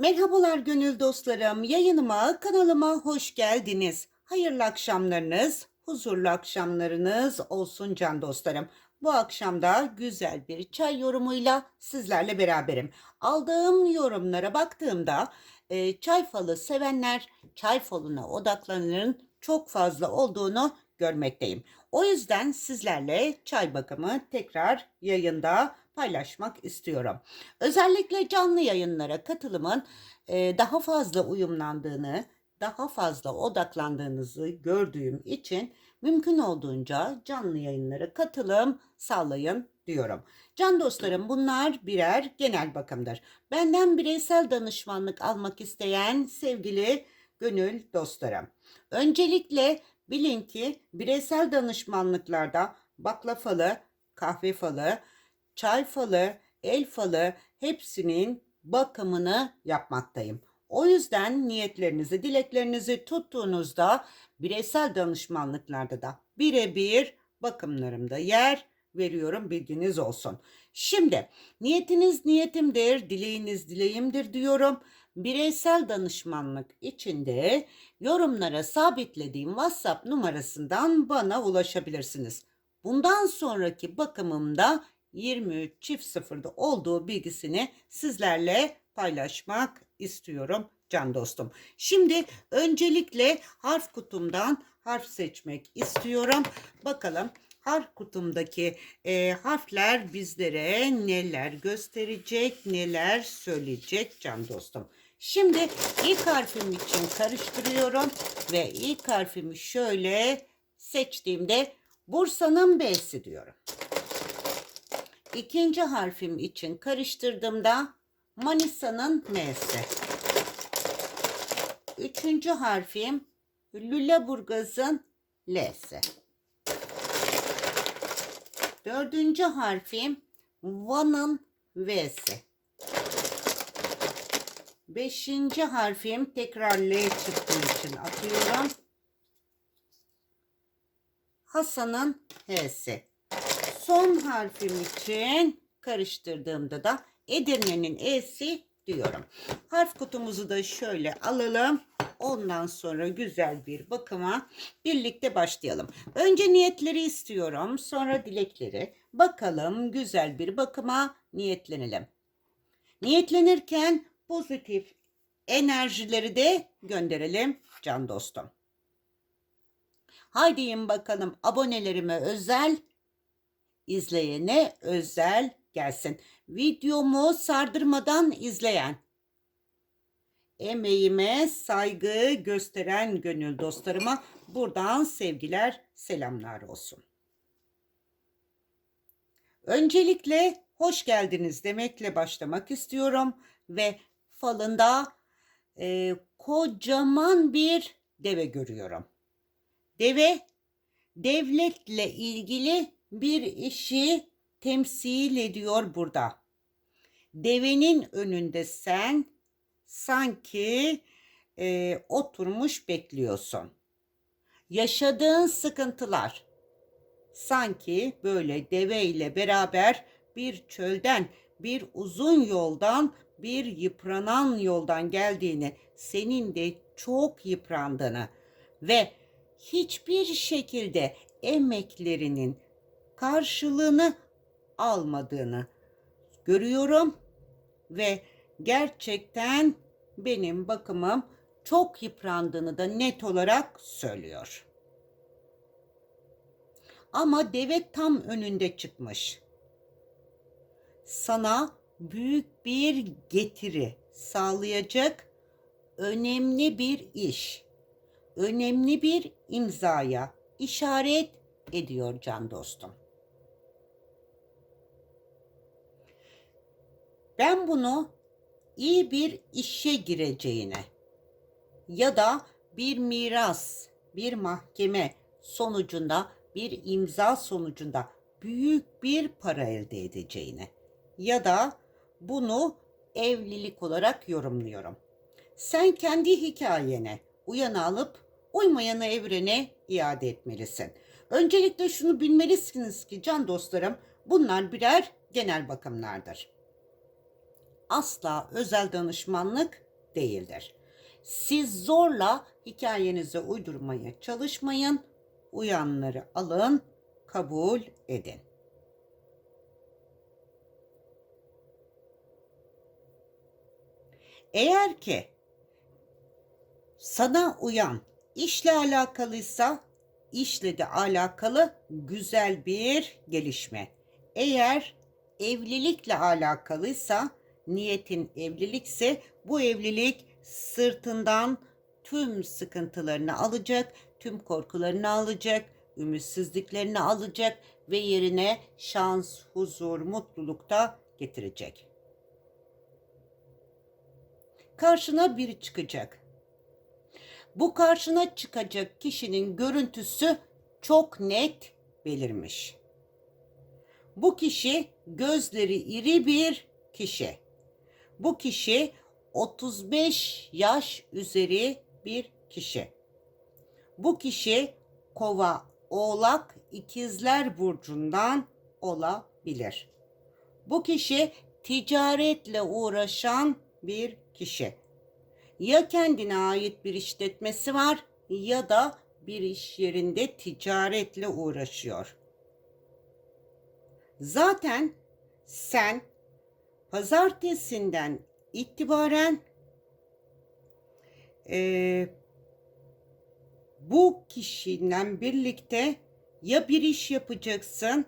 Merhabalar gönül dostlarım. Yayınıma, kanalıma hoş geldiniz. Hayırlı akşamlarınız, huzurlu akşamlarınız olsun can dostlarım. Bu akşam da güzel bir çay yorumuyla sizlerle beraberim. Aldığım yorumlara baktığımda e, çay falı sevenler çay falına odaklananların çok fazla olduğunu görmekteyim. O yüzden sizlerle çay bakımı tekrar yayında paylaşmak istiyorum. Özellikle canlı yayınlara katılımın e, daha fazla uyumlandığını, daha fazla odaklandığınızı gördüğüm için mümkün olduğunca canlı yayınlara katılım sağlayın diyorum. Can dostlarım bunlar birer genel bakımdır. Benden bireysel danışmanlık almak isteyen sevgili gönül dostlarım. Öncelikle bilin ki bireysel danışmanlıklarda bakla falı, kahve falı, çay falı, el falı hepsinin bakımını yapmaktayım. O yüzden niyetlerinizi, dileklerinizi tuttuğunuzda bireysel danışmanlıklarda da birebir bakımlarımda yer veriyorum bilginiz olsun. Şimdi niyetiniz niyetimdir, dileğiniz dileğimdir diyorum. Bireysel danışmanlık içinde yorumlara sabitlediğim WhatsApp numarasından bana ulaşabilirsiniz. Bundan sonraki bakımımda 23 çift sıfırda olduğu bilgisini sizlerle paylaşmak istiyorum can dostum. Şimdi öncelikle harf kutumdan harf seçmek istiyorum. Bakalım harf kutumdaki e, harfler bizlere neler gösterecek, neler söyleyecek can dostum. Şimdi ilk harfim için karıştırıyorum ve ilk harfimi şöyle seçtiğimde Bursa'nın B'si diyorum. İkinci harfim için karıştırdığımda Manisa'nın M'si. Üçüncü harfim Lüleburgaz'ın L'si. Dördüncü harfim Van'ın V'si. Beşinci harfim tekrar L çıktığı için atıyorum. Hasan'ın H'si. Son harfim için karıştırdığımda da Edirne'nin E'si diyorum. Harf kutumuzu da şöyle alalım. Ondan sonra güzel bir bakıma birlikte başlayalım. Önce niyetleri istiyorum, sonra dilekleri. Bakalım güzel bir bakıma niyetlenelim. Niyetlenirken pozitif enerjileri de gönderelim can dostum. Haydiyin bakalım abonelerime özel, izleyene özel gelsin. Videomu sardırmadan izleyen, emeğime saygı gösteren gönül dostlarıma buradan sevgiler, selamlar olsun. Öncelikle hoş geldiniz demekle başlamak istiyorum ve falında e, kocaman bir deve görüyorum. Deve devletle ilgili bir işi temsil ediyor burada. Devenin önünde sen sanki e, oturmuş bekliyorsun. Yaşadığın sıkıntılar sanki böyle deve ile beraber bir çölden, bir uzun yoldan, bir yıpranan yoldan geldiğini, senin de çok yıprandığını ve hiçbir şekilde emeklerinin karşılığını almadığını görüyorum ve gerçekten benim bakımım çok yıprandığını da net olarak söylüyor. Ama deve tam önünde çıkmış. Sana büyük bir getiri sağlayacak önemli bir iş, önemli bir imzaya işaret ediyor can dostum. Ben bunu iyi bir işe gireceğine ya da bir miras, bir mahkeme sonucunda, bir imza sonucunda büyük bir para elde edeceğine ya da bunu evlilik olarak yorumluyorum. Sen kendi hikayene uyanı alıp uymayanı evrene iade etmelisin. Öncelikle şunu bilmelisiniz ki can dostlarım bunlar birer genel bakımlardır asla özel danışmanlık değildir. Siz zorla hikayenize uydurmaya çalışmayın. Uyanları alın, kabul edin. Eğer ki sana uyan işle alakalıysa işle de alakalı güzel bir gelişme. Eğer evlilikle alakalıysa niyetin evlilikse bu evlilik sırtından tüm sıkıntılarını alacak, tüm korkularını alacak, ümitsizliklerini alacak ve yerine şans, huzur, mutluluk da getirecek. Karşına biri çıkacak. Bu karşına çıkacak kişinin görüntüsü çok net belirmiş. Bu kişi gözleri iri bir kişi. Bu kişi 35 yaş üzeri bir kişi. Bu kişi kova, oğlak, ikizler burcundan olabilir. Bu kişi ticaretle uğraşan bir kişi. Ya kendine ait bir işletmesi var ya da bir iş yerinde ticaretle uğraşıyor. Zaten sen pazartesinden itibaren e, bu kişiyle birlikte ya bir iş yapacaksın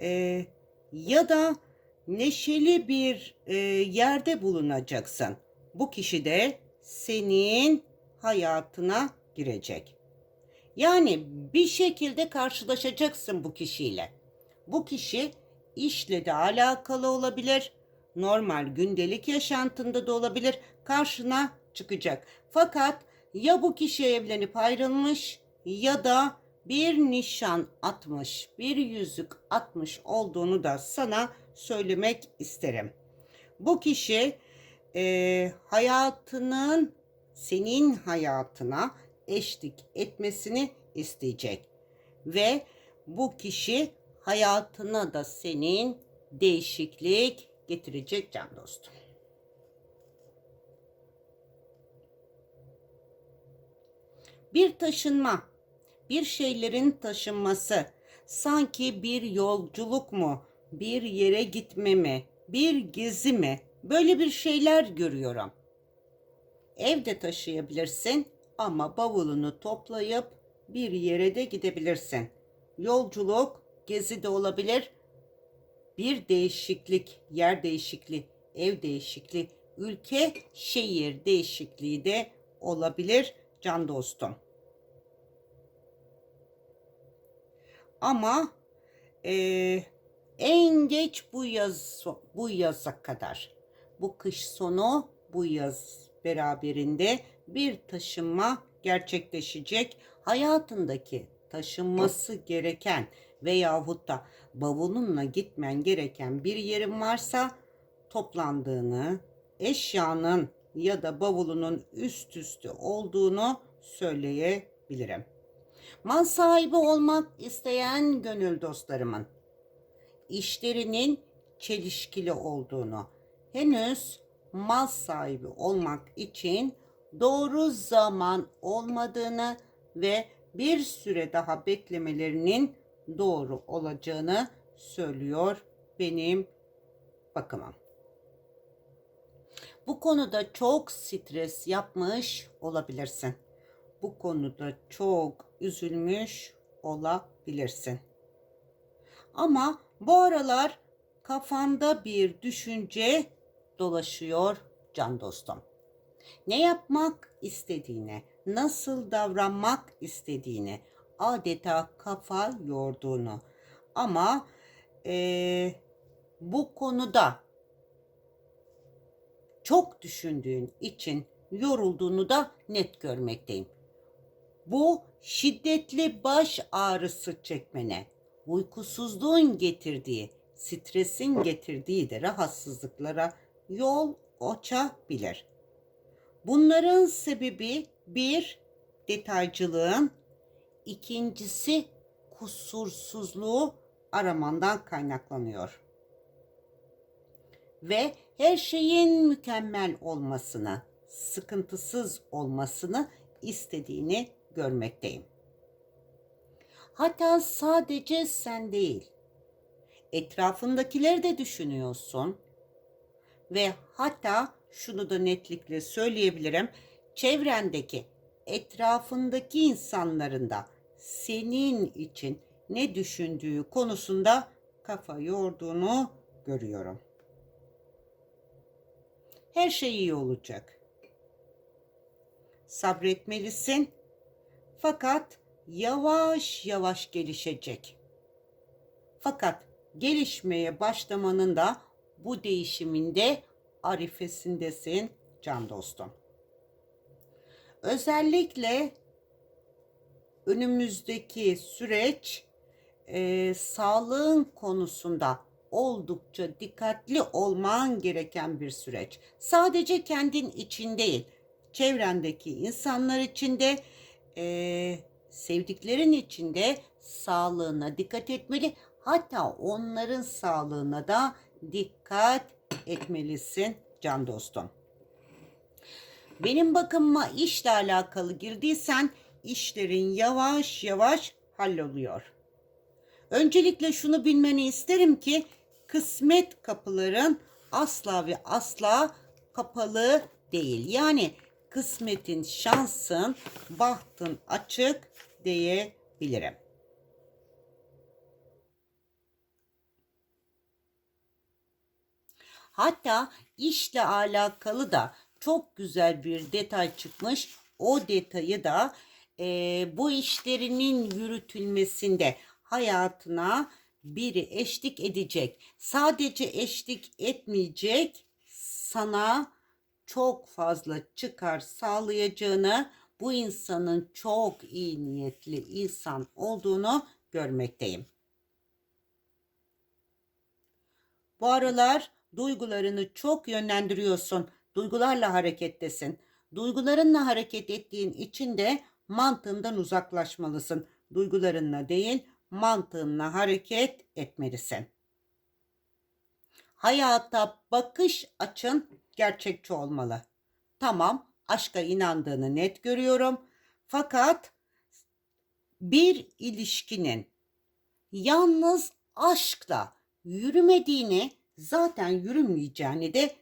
e, ya da neşeli bir e, yerde bulunacaksın. Bu kişi de senin hayatına girecek. Yani bir şekilde karşılaşacaksın bu kişiyle. Bu kişi işle de alakalı olabilir. Normal gündelik yaşantında da olabilir. Karşına çıkacak. Fakat ya bu kişi evlenip ayrılmış ya da bir nişan atmış, bir yüzük atmış olduğunu da sana söylemek isterim. Bu kişi e, hayatının senin hayatına eşlik etmesini isteyecek ve bu kişi hayatına da senin değişiklik getirecek can dostum. Bir taşınma, bir şeylerin taşınması, sanki bir yolculuk mu, bir yere gitme mi, bir gezi mi? Böyle bir şeyler görüyorum. Evde taşıyabilirsin ama bavulunu toplayıp bir yere de gidebilirsin. Yolculuk, gezi de olabilir. Bir değişiklik, yer değişikliği, ev değişikliği, ülke, şehir değişikliği de olabilir can dostum. Ama eee en geç bu yaz bu yaza kadar bu kış sonu bu yaz beraberinde bir taşınma gerçekleşecek. Hayatındaki taşınması gereken veyahut da bavulunla gitmen gereken bir yerin varsa toplandığını, eşyanın ya da bavulunun üst üste olduğunu söyleyebilirim. Mal sahibi olmak isteyen gönül dostlarımın işlerinin çelişkili olduğunu, henüz mal sahibi olmak için doğru zaman olmadığını ve bir süre daha beklemelerinin doğru olacağını söylüyor benim bakımım. Bu konuda çok stres yapmış olabilirsin. Bu konuda çok üzülmüş olabilirsin. Ama bu aralar kafanda bir düşünce dolaşıyor can dostum. Ne yapmak istediğine, nasıl davranmak istediğini, adeta kafa yorduğunu. Ama e, bu konuda çok düşündüğün için yorulduğunu da net görmekteyim. Bu şiddetli baş ağrısı çekmene, uykusuzluğun getirdiği, stresin getirdiği de rahatsızlıklara yol açabilir. Bunların sebebi bir detaycılığın, ikincisi kusursuzluğu aramandan kaynaklanıyor. Ve her şeyin mükemmel olmasını, sıkıntısız olmasını istediğini görmekteyim. Hatta sadece sen değil, etrafındakileri de düşünüyorsun ve hatta şunu da netlikle söyleyebilirim. Çevrendeki, etrafındaki insanların da senin için ne düşündüğü konusunda kafa yorduğunu görüyorum. Her şey iyi olacak. Sabretmelisin. Fakat yavaş yavaş gelişecek. Fakat gelişmeye başlamanın da bu değişiminde arifesindesin can dostum. Özellikle önümüzdeki süreç e, sağlığın konusunda oldukça dikkatli olman gereken bir süreç. Sadece kendin için değil, çevrendeki insanlar için de e, sevdiklerin için de sağlığına dikkat etmeli. Hatta onların sağlığına da dikkat etmelisin can dostum. Benim bakımıma işle alakalı girdiysen işlerin yavaş yavaş halloluyor. Öncelikle şunu bilmeni isterim ki kısmet kapıların asla ve asla kapalı değil. Yani kısmetin, şansın, bahtın açık diyebilirim. Hatta işle alakalı da çok güzel bir detay çıkmış. O detayı da e, bu işlerinin yürütülmesinde hayatına biri eşlik edecek. Sadece eşlik etmeyecek, sana çok fazla çıkar sağlayacağını, bu insanın çok iyi niyetli insan olduğunu görmekteyim. Bu aralar duygularını çok yönlendiriyorsun. Duygularla harekettesin. Duygularınla hareket ettiğin için de mantığından uzaklaşmalısın. Duygularınla değil, mantığınla hareket etmelisin. Hayata bakış açın gerçekçi olmalı. Tamam, aşka inandığını net görüyorum. Fakat bir ilişkinin yalnız aşkla yürümediğini, zaten yürümeyeceğini de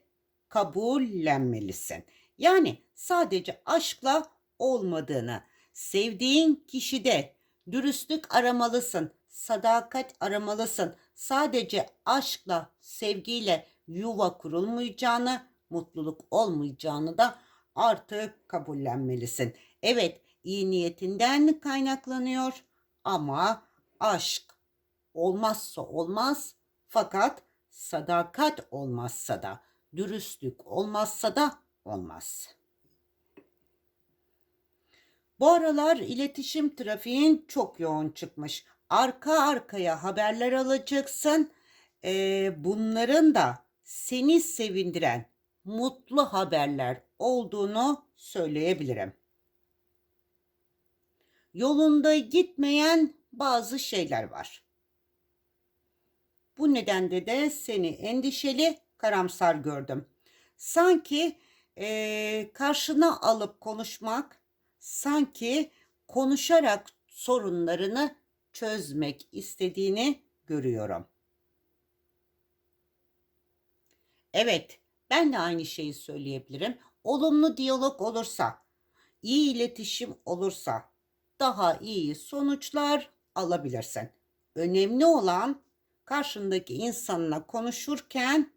kabullenmelisin. Yani sadece aşkla olmadığını, sevdiğin kişide dürüstlük aramalısın, sadakat aramalısın. Sadece aşkla, sevgiyle yuva kurulmayacağını, mutluluk olmayacağını da artık kabullenmelisin. Evet, iyi niyetinden kaynaklanıyor ama aşk olmazsa olmaz fakat sadakat olmazsa da, dürüstlük olmazsa da olmaz. Bu aralar iletişim trafiğin çok yoğun çıkmış. Arka arkaya haberler alacaksın. Ee, bunların da seni sevindiren mutlu haberler olduğunu söyleyebilirim. Yolunda gitmeyen bazı şeyler var. Bu nedenle de seni endişeli, karamsar gördüm. Sanki e, karşına alıp konuşmak, sanki konuşarak sorunlarını çözmek istediğini görüyorum. Evet, ben de aynı şeyi söyleyebilirim. Olumlu diyalog olursa, iyi iletişim olursa daha iyi sonuçlar alabilirsin. Önemli olan karşındaki insanla konuşurken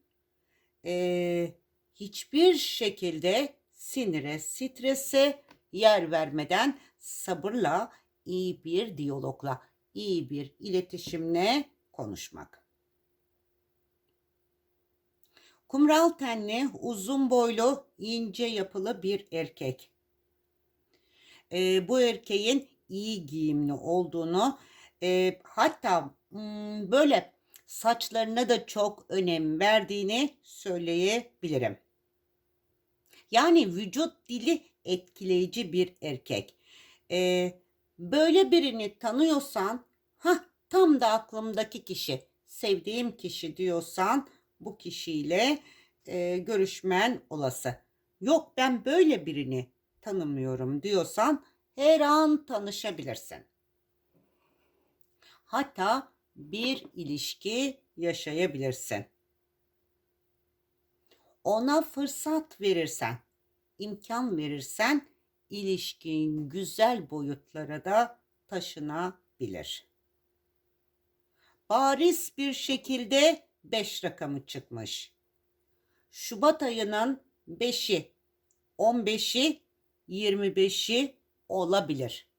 e, hiçbir şekilde sinire, strese yer vermeden sabırla, iyi bir diyalogla, iyi bir iletişimle konuşmak. Kumral tenli, uzun boylu, ince yapılı bir erkek. E, bu erkeğin iyi giyimli olduğunu, e, hatta hmm, böyle saçlarına da çok önem verdiğini söyleyebilirim. Yani vücut dili etkileyici bir erkek. Ee, böyle birini tanıyorsan, ha tam da aklımdaki kişi, sevdiğim kişi diyorsan bu kişiyle e, görüşmen olası. yok ben böyle birini tanımıyorum diyorsan her an tanışabilirsin. Hatta bir ilişki yaşayabilirsin. Ona fırsat verirsen, imkan verirsen ilişkin güzel boyutlara da taşınabilir. Bariz bir şekilde 5 rakamı çıkmış. Şubat ayının 5'i, 15'i, 25'i olabilir.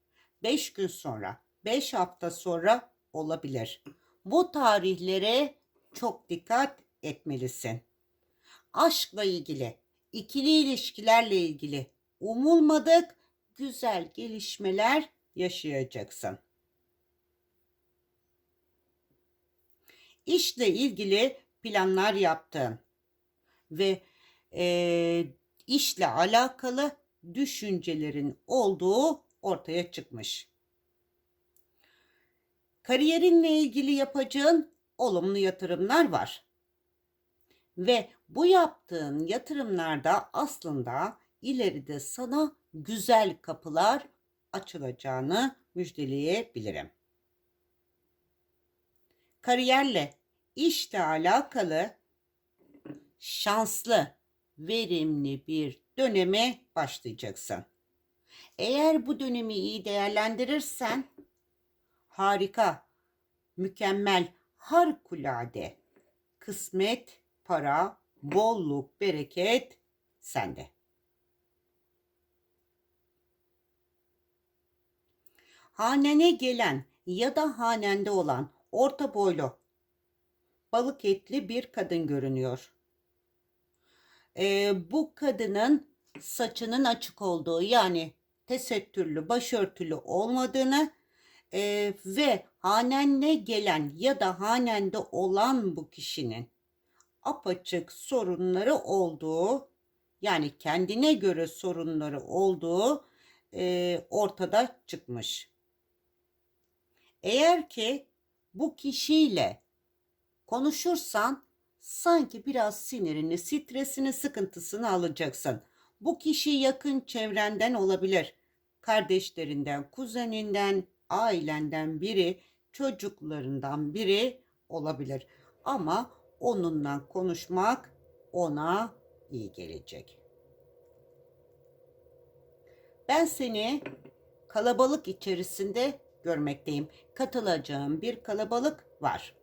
5 gün sonra, 5 hafta sonra olabilir. Bu tarihlere çok dikkat etmelisin. Aşkla ilgili, ikili ilişkilerle ilgili umulmadık güzel gelişmeler yaşayacaksın. İşle ilgili planlar yaptın ve e, işle alakalı düşüncelerin olduğu ortaya çıkmış. Kariyerinle ilgili yapacağın olumlu yatırımlar var. Ve bu yaptığın yatırımlarda aslında ileride sana güzel kapılar açılacağını müjdeleyebilirim. Kariyerle, işle alakalı şanslı, verimli bir döneme başlayacaksın. Eğer bu dönemi iyi değerlendirirsen harika, mükemmel, harikulade kısmet, para, bolluk, bereket sende. Hanene gelen ya da hanende olan orta boylu, balık etli bir kadın görünüyor. Ee, bu kadının saçının açık olduğu yani tesettürlü, başörtülü olmadığını e, ve hanenle gelen ya da hanende olan bu kişinin apaçık sorunları olduğu yani kendine göre sorunları olduğu e, ortada çıkmış. Eğer ki bu kişiyle konuşursan sanki biraz sinirini, stresini, sıkıntısını alacaksın. Bu kişi yakın çevrenden olabilir. Kardeşlerinden, kuzeninden, ailenden biri, çocuklarından biri olabilir. Ama onunla konuşmak ona iyi gelecek. Ben seni kalabalık içerisinde görmekteyim. Katılacağım bir kalabalık var.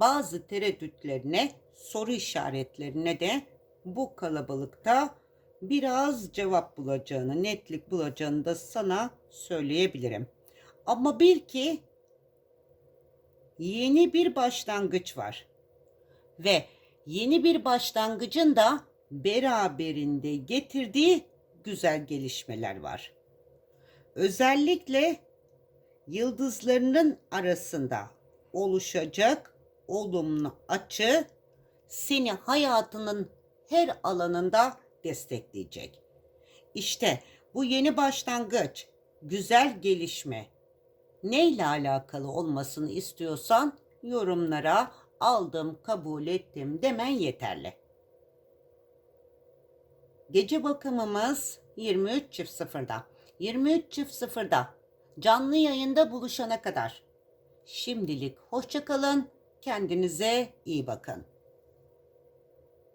Bazı tereddütlerine, soru işaretlerine de bu kalabalıkta biraz cevap bulacağını, netlik bulacağını da sana söyleyebilirim. Ama bil ki yeni bir başlangıç var. Ve yeni bir başlangıcın da beraberinde getirdiği güzel gelişmeler var. Özellikle yıldızlarının arasında oluşacak olumlu açı seni hayatının her alanında destekleyecek. İşte bu yeni başlangıç, güzel gelişme neyle alakalı olmasını istiyorsan yorumlara aldım, kabul ettim demen yeterli. Gece bakımımız 23.00'da. 23.00'da canlı yayında buluşana kadar. Şimdilik hoşçakalın. Kendinize iyi bakın.